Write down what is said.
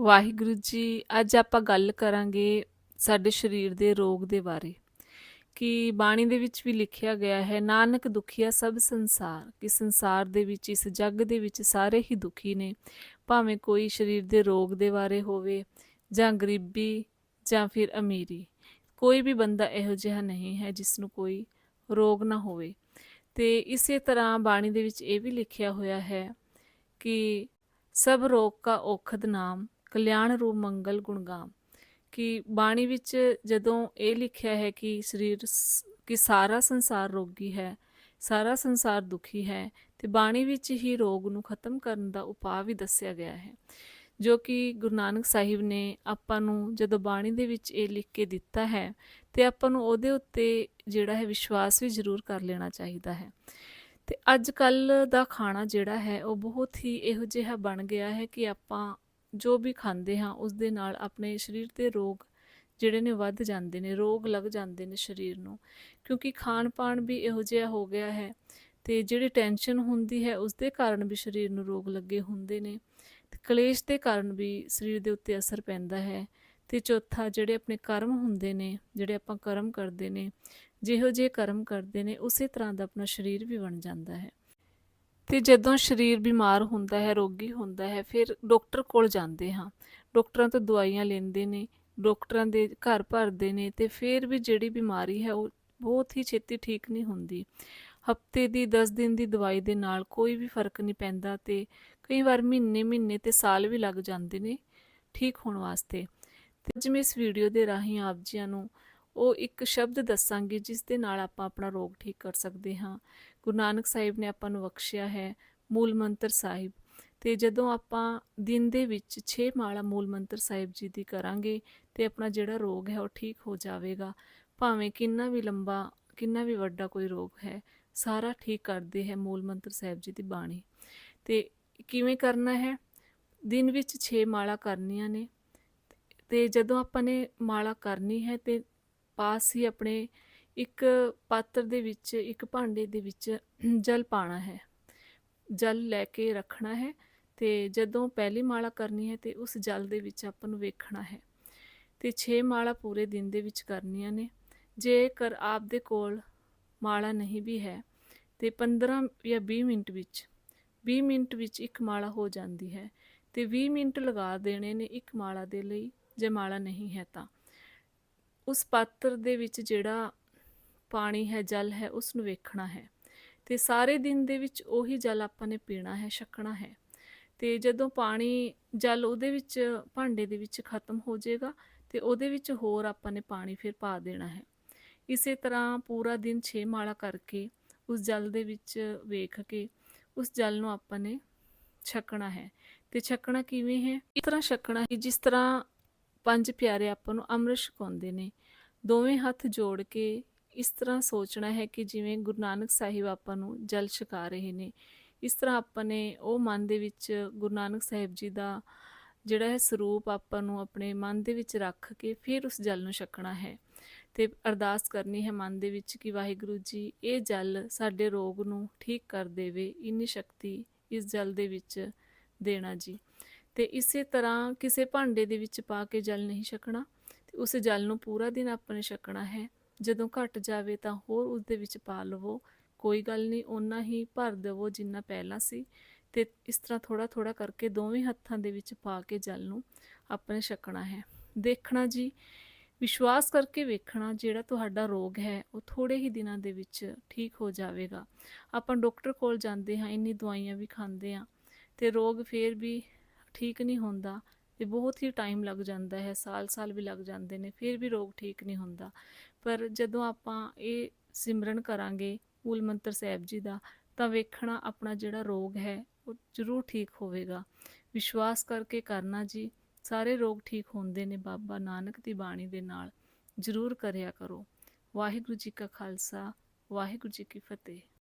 ਵਾਹਿਗੁਰੂ ਜੀ, ਅੱਜ ਆਪਾਂ ਗੱਲ ਕਰਾਂਗੇ ਸਾਡੇ ਸਰੀਰ ਦੇ ਰੋਗ ਦੇ ਬਾਰੇ। ਕਿ ਬਾਣੀ ਦੇ ਵਿੱਚ ਵੀ ਲਿਖਿਆ ਗਿਆ ਹੈ, ਨਾਨਕ ਦੁਖੀਆ ਸਭ ਸੰਸਾਰ, ਕਿ ਸੰਸਾਰ ਦੇ ਵਿੱਚ, ਇਸ ਜੱਗ ਦੇ ਵਿੱਚ ਸਾਰੇ ਹੀ ਦੁਖੀ ਨੇ। ਭਾਵੇਂ ਕੋਈ ਸਰੀਰ ਦੇ ਰੋਗ ਦੇ ਬਾਰੇ ਹੋਵੇ, ਜਾਂ ਗਰੀਬੀ, ਜਾਂ ਫਿਰ ਅਮੀਰੀ, ਕੋਈ ਵੀ ਬੰਦਾ ਇਹੋ ਜਿਹਾ ਨਹੀਂ ਹੈ ਜਿਸ ਨੂੰ ਕੋਈ ਰੋਗ ਨਾ ਹੋਵੇ। ਤੇ ਇਸੇ ਤਰ੍ਹਾਂ ਬਾਣੀ ਦੇ ਵਿੱਚ ਇਹ ਵੀ ਲਿਖਿਆ ਹੋਇਆ ਹੈ ਕਿ ਸਭ ਰੋਗ ਕਾ ਔਖਦ ਨਾਮ ਕਲਿਆਣ ਰੂਪ ਮੰਗਲ ਗੁਣਗਾਮ। ਕਿ ਬਾਣੀ ਵਿੱਚ ਜਦੋਂ ਇਹ ਲਿਖਿਆ ਹੈ ਕਿ ਸਰੀਰ ਕਿ ਸਾਰਾ ਸੰਸਾਰ ਰੋਗੀ ਹੈ, ਸਾਰਾ ਸੰਸਾਰ ਦੁਖੀ ਹੈ, ਤੇ ਬਾਣੀ ਵਿੱਚ ਹੀ ਰੋਗ ਨੂੰ ਖਤਮ ਕਰਨ ਦਾ ਉਪਾਅ ਵੀ ਦੱਸਿਆ ਗਿਆ ਹੈ। ਜੋ ਕਿ ਗੁਰੂ ਨਾਨਕ ਸਾਹਿਬ ਨੇ ਆਪਾਂ ਨੂੰ ਜਦੋਂ ਬਾਣੀ ਦੇ ਵਿੱਚ ਇਹ ਲਿਖ ਕੇ ਦਿੱਤਾ ਹੈ, ਤੇ ਆਪਾਂ ਨੂੰ ਉਹਦੇ ਉੱਤੇ ਜਿਹੜਾ ਹੈ ਵਿਸ਼ਵਾਸ ਵੀ ਜ਼ਰੂਰ ਕਰ ਲੈਣਾ ਚਾਹੀਦਾ ਹੈ। ਤੇ ਅੱਜ ਕੱਲ ਦਾ ਖਾਣਾ ਜਿਹੜਾ ਹੈ, ਉਹ ਬਹੁਤ ਹੀ ਇਹੋ ਜਿਹਾ ਬਣ ਗਿਆ ਹੈ ਕਿ ਆਪਾਂ ਜੋ ਵੀ ਖਾਂਦੇ ਹਾਂ, ਉਸ ਦੇ ਨਾਲ ਆਪਣੇ ਸਰੀਰ ਦੇ ਰੋਗ ਜਿਹੜੇ ਨੇ ਵੱਧ ਜਾਂਦੇ ਨੇ, ਰੋਗ ਲੱਗ ਜਾਂਦੇ ਨੇ ਸਰੀਰ ਨੂੰ। ਕਿਉਂਕਿ ਖਾਣ ਪਾਣ ਵੀ ਇਹੋ ਜਿਹਾ ਹੋ ਗਿਆ ਹੈ ਤੇ ਜਿਹੜੀ ਟੈਨਸ਼ਨ ਹੁੰਦੀ ਹੈ, ਉਸ ਦੇ ਕਾਰਨ ਵੀ ਸਰੀਰ ਨੂੰ ਰੋਗ ਲੱਗੇ ਹੁੰਦੇ ਨੇ। ਤੇ ਕਲੇਸ਼ ਦੇ ਕਾਰਨ ਵੀ ਸਰੀਰ ਦੇ ਉੱਤੇ ਅਸਰ ਪੈਂਦਾ ਹੈ। ਤੇ ਚੌਥਾ, ਜਿਹੜੇ ਆਪਣੇ ਕਰਮ ਹੁੰਦੇ ਨੇ, ਜਿਹੜੇ ਆਪਾਂ ਕਰਮ ਕਰਦੇ ਨੇ, ਜਿਹੋ ਜਿਹੇ ਕਰਮ ਕਰਦੇ ਨੇ, ਉਸੇ ਤਰ੍ਹਾਂ ਦਾ ਆਪਣਾ ਸਰੀਰ ਵੀ ਬਣ ਜਾਂਦਾ ਹੈ। ਤੇ ਜਦੋਂ ਸਰੀਰ ਬਿਮਾਰ ਹੁੰਦਾ ਹੈ, ਰੋਗੀ ਹੁੰਦਾ ਹੈ, ਫਿਰ ਡਾਕਟਰ ਕੋਲ ਜਾਂਦੇ ਹਾਂ। ਡਾਕਟਰਾਂ ਤੋਂ ਦਵਾਈਆਂ ਲੈਂਦੇ ਨੇ, ਡਾਕਟਰਾਂ ਦੇ ਘਰ ਭਰਦੇ ਨੇ ਤੇ ਫਿਰ ਵੀ ਜਿਹੜੀ ਬਿਮਾਰੀ ਹੈ, ਉਹ ਬਹੁਤ ਹੀ ਛੇਤੀ ਠੀਕ ਨਹੀਂ ਹੁੰਦੀ। ਹਫ਼ਤੇ ਦੀ 10 ਦਿਨ ਦੀ ਦਵਾਈ ਦੇ ਨਾਲ ਕੋਈ ਵੀ ਫ਼ਰਕ ਨਹੀਂ ਪੈਂਦਾ ਤੇ ਕਈ ਵਾਰ ਮਹੀਨੇ ਮਹੀਨੇ ਤੇ ਸਾਲ ਵੀ ਲੱਗ ਜਾਂਦੇ ਨੇ ਠੀਕ ਹੋਣ ਵਾਸਤੇ। ਤੇ ਅੱਜ ਮੈਂ ਇਸ ਵੀਡੀਓ ਦੇ ਰਾਹੀਂ ਆਪ ਜੀਆਂ ਨੂੰ ਉਹ ਇੱਕ ਸ਼ਬਦ ਦੱਸਾਂਗੀ ਜਿਸ ਦੇ ਨਾਲ ਆਪਾਂ ਆਪਣਾ ਰੋਗ ਠੀਕ ਕਰ ਸਕਦੇ ਹਾਂ। ਗੁਰੂ ਨਾਨਕ ਸਾਹਿਬ ਨੇ ਆਪਾਂ ਨੂੰ ਬਖਸ਼ਿਆ ਹੈ ਮੂਲ ਮੰਤਰ ਸਾਹਿਬ। ਤੇ ਜਦੋਂ ਆਪਾਂ ਦਿਨ ਦੇ ਵਿੱਚ 6 ਮਾਲਾ ਮੂਲ ਮੰਤਰ ਸਾਹਿਬ ਜੀ ਦੀ ਕਰਾਂਗੇ ਤੇ ਆਪਣਾ ਜਿਹੜਾ ਰੋਗ ਹੈ ਉਹ ਠੀਕ ਹੋ ਜਾਵੇਗਾ, ਭਾਵੇਂ ਕਿੰਨਾ ਵੀ ਲੰਬਾ, ਕਿੰਨਾ ਵੀ ਵੱਡਾ ਕੋਈ ਰੋਗ ਹੈ, ਸਾਰਾ ਠੀਕ ਕਰਦੇ ਹੈ ਮੂਲ ਮੰਤਰ ਸਾਹਿਬ ਜੀ ਦੀ ਬਾਣੀ। ਤੇ ਕਿਵੇਂ ਕਰਨਾ ਹੈ? ਦਿਨ ਵਿੱਚ 6 ਮਾਲਾ ਕਰਨੀਆਂ ਨੇ। ਤੇ ਜਦੋਂ ਆਪਾਂ ਨੇ ਮਾਲਾ ਕਰਨੀ ਹੈ ਤੇ ਪਾਸ ਹੀ ਆਪਣੇ ਇੱਕ ਪਾਤਰ ਦੇ ਵਿੱਚ, ਇੱਕ ਭਾਂਡੇ ਦੇ ਵਿੱਚ ਜਲ ਪਾਣਾ ਹੈ। ਜਲ ਲੈ ਕੇ ਰੱਖਣਾ ਹੈ ਤੇ ਜਦੋਂ ਪਹਿਲੀ ਮਾਲਾ ਕਰਨੀ ਹੈ ਤੇ ਉਸ ਜਲ ਦੇ ਵਿੱਚ ਆਪਾਂ ਨੂੰ ਵੇਖਣਾ ਹੈ ਤੇ 6 ਮਾਲਾ ਪੂਰੇ ਦਿਨ ਦੇ ਵਿੱਚ ਕਰਨੀਆਂ ਨੇ। ਜੇਕਰ ਆਪ ਦੇ ਕੋਲ ਮਾਲਾ ਨਹੀਂ ਵੀ ਹੈ ਤੇ 15 ਜਾਂ 20 ਮਿੰਟ ਵਿੱਚ 20 ਮਿੰਟ ਵਿੱਚ ਇੱਕ ਮਾਲਾ ਹੋ ਜਾਂਦੀ ਹੈ ਤੇ 20 ਮਿੰਟ ਲਗਾ ਦੇਣੇ ਨੇ ਇੱਕ ਮਾਲਾ ਦੇ ਲਈ, ਜੇ ਮਾਲਾ ਨਹੀਂ ਹੈ ਤਾਂ। ਉਸ ਪਾਤਰ ਦੇ ਵਿੱਚ ਜਿਹੜਾ ਪਾਣੀ ਹੈ, ਜਲ ਹੈ ਉਸ ਨੂੰ ਵੇਖਣਾ ਹੈ। ਤੇ ਸਾਰੇ ਦਿਨ ਦੇ ਵਿੱਚ ਉਹੀ ਜਲ ਆਪਾਂ ਨੇ ਪੀਣਾ ਹੈ, ਛਕਣਾ ਹੈ। ਤੇ ਜਦੋਂ ਪਾਣੀ, ਜਲ ਉਹਦੇ ਵਿੱਚ, ਭਾਂਡੇ ਦੇ ਵਿੱਚ ਖਤਮ ਹੋ ਜਾਏਗਾ ਤੇ ਉਹਦੇ ਵਿੱਚ ਹੋਰ ਆਪਾਂ ਨੇ ਪਾਣੀ ਫਿਰ ਪਾ ਦੇਣਾ ਹੈ। ਇਸੇ ਤਰ੍ਹਾਂ ਪੂਰਾ ਦਿਨ 6 ਮਾਲਾ ਕਰਕੇ ਉਸ ਜਲ ਦੇ ਵਿੱਚ ਵੇਖ ਕੇ ਉਸ ਜਲ ਨੂੰ ਆਪਾਂ ਨੇ ਛਕਣਾ ਹੈ। ਤੇ ਛਕਣਾ ਕਿਵੇਂ ਹੈ? ਇਸ ਤਰ੍ਹਾਂ ਛਕਣਾ ਹੈ ਜਿਸ ਤਰ੍ਹਾਂ ਪੰਜ ਪਿਆਰੇ ਆਪਾਂ ਨੂੰ ਅੰਮ੍ਰਿਤ ਛਕਾਉਂਦੇ ਨੇ। ਦੋਵੇਂ ਹੱਥ ਜੋੜ ਕੇ ਇਸ ਤਰ੍ਹਾਂ ਸੋਚਣਾ ਹੈ ਕਿ ਜਿਵੇਂ ਗੁਰੂ ਨਾਨਕ ਸਾਹਿਬ ਆਪਾਂ ਨੂੰ ਜਲ ਛਕਾ ਰਹੇ ਨੇ। ਇਸ ਤਰ੍ਹਾਂ ਆਪਾਂ ਨੇ ਉਹ ਮਨ ਦੇ ਵਿੱਚ ਗੁਰੂ ਨਾਨਕ ਸਾਹਿਬ ਜੀ ਦਾ ਜਿਹੜਾ ਹੈ ਸਰੂਪ ਆਪਾਂ ਨੂੰ ਆਪਣੇ ਮਨ ਦੇ ਵਿੱਚ ਰੱਖ ਕੇ ਫਿਰ ਉਸ ਜਲ ਨੂੰ ਛਕਣਾ ਹੈ। ਤੇ ਅਰਦਾਸ ਕਰਨੀ ਹੈ ਮਨ ਦੇ ਵਿੱਚ ਕਿ ਵਾਹਿਗੁਰੂ ਜੀ, ਇਹ ਜਲ ਸਾਡੇ ਰੋਗ ਨੂੰ ਠੀਕ ਕਰ ਦੇਵੇ, ਇੰਨੀ ਸ਼ਕਤੀ ਇਸ ਜਲ ਦੇ ਵਿੱਚ ਦੇਣਾ ਜੀ। ਤੇ ਇਸੇ ਤਰ੍ਹਾਂ ਕਿਸੇ ਭਾਂਡੇ ਦੇ ਵਿੱਚ ਪਾ ਕੇ ਜਲ ਨਹੀਂ ਛਕਣਾ ਤੇ ਉਸ ਜਲ ਨੂੰ ਪੂਰਾ ਦਿਨ ਆਪਣੇ ਛਕਣਾ ਹੈ। ਜਦੋਂ ਘਟ ਜਾਵੇ ਤਾਂ ਹੋਰ ਉਸ ਦੇ ਵਿੱਚ ਪਾ ਲਵੋ। ਕੋਈ ਗੱਲ ਨਹੀਂ, ਓਨਾ ਹੀ ਭਰ ਦੇਵੋ ਜਿੰਨਾ ਪਹਿਲਾਂ ਸੀ ਤੇ ਇਸ ਤਰ੍ਹਾਂ ਥੋੜਾ ਥੋੜਾ ਕਰਕੇ ਦੋਵੇਂ ਹੱਥਾਂ ਦੇ ਵਿੱਚ ਪਾ ਕੇ ਜਲ ਨੂੰ ਆਪਣੇ ਛਕਣਾ ਹੈ। ਦੇਖਣਾ ਜੀ, ਵਿਸ਼ਵਾਸ ਕਰਕੇ ਵੇਖਣਾ ਜਿਹੜਾ ਤੁਹਾਡਾ ਰੋਗ ਹੈ, ਉਹ ਥੋੜੇ ਹੀ ਦਿਨਾਂ ਦੇ ਵਿੱਚ ਠੀਕ ਹੋ ਜਾਵੇਗਾ। ਆਪਾਂ ਡਾਕਟਰ ਕੋਲ ਜਾਂਦੇ ਹਾਂ, ਇੰਨੀ ਦਵਾਈਆਂ ਵੀ ਖਾਂਦੇ ਹਾਂ ਤੇ ਰੋਗ ਫੇਰ ਵੀ ਠੀਕ ਨਹੀਂ ਹੁੰਦਾ ਤੇ ਬਹੁਤ ਹੀ ਟਾਈਮ ਲੱਗ ਜਾਂਦਾ ਹੈ, ਸਾਲ-ਸਾਲ ਵੀ ਲੱਗ ਜਾਂਦੇ ਨੇ, ਫਿਰ ਵੀ ਰੋਗ ਠੀਕ ਨਹੀਂ ਹੁੰਦਾ। ਪਰ ਜਦੋਂ ਆਪਾਂ ਇਹ ਸਿਮਰਨ ਕਰਾਂਗੇ ਮੂਲ ਮੰਤਰ ਸਾਹਿਬ ਜੀ ਦਾ, ਤਾਂ ਵੇਖਣਾ ਆਪਣਾ ਜਿਹੜਾ ਰੋਗ ਹੈ, ਉਹ ਜ਼ਰੂਰ ਠੀਕ ਹੋਵੇਗਾ। ਵਿਸ਼ਵਾਸ ਕਰਕੇ ਕਰਨਾ ਜੀ, ਸਾਰੇ ਰੋਗ ਠੀਕ ਹੁੰਦੇ ਨੇ ਬਾਬਾ ਨਾਨਕ ਦੀ ਬਾਣੀ ਦੇ ਨਾਲ, ਜ਼ਰੂਰ ਕਰਿਆ ਕਰੋ। ਵਾਹਿਗੁਰੂ ਜੀ ਕਾ ਖਾਲਸਾ, ਵਾਹਿਗੁਰੂ ਜੀ ਕੀ ਫਤਿਹ।